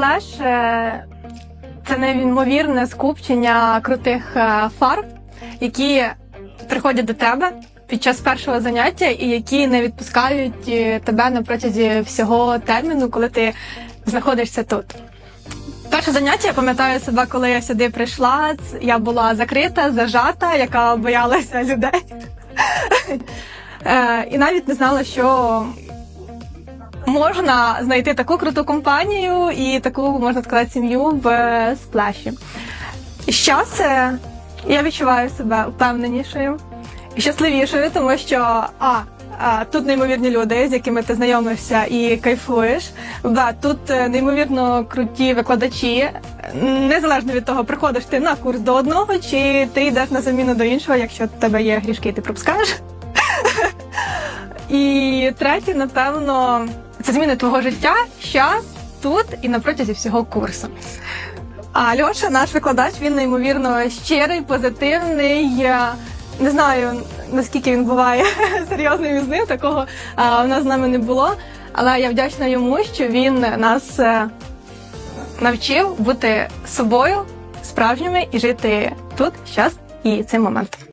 Сплеш е, це неймовірне скупчення крутих е, фарб, які приходять до тебе під час першого заняття і які не відпускають е, тебе на протязі всього терміну, коли ти знаходишся тут. Перше заняття я пам'ятаю себе, коли я сюди прийшла. Я була закрита, зажата, яка боялася людей. Е, І навіть не знала, що можна знайти таку круту компанію і таку, можна сказати, сім'ю в сплеші. Е, я відчуваю себе впевненішою і щасливішою, тому що а. а, Тут неймовірні люди, з якими ти знайомишся і кайфуєш. Б, тут е, неймовірно круті викладачі. Незалежно від того, приходиш ти на курс до одного, чи ти йдеш на заміну до іншого, якщо в тебе є грішки, ти пропускаєш. І третє, напевно, це зміни твого життя щас, тут і на протязі всього курсу. А Льоша, наш викладач, він неймовірно щирий, позитивний. Не знаю наскільки він буває серйозним із ним, такого а, в нас з нами не було. Але я вдячна йому, що він нас е, навчив бути собою, справжніми і жити тут, щас і цим моментом.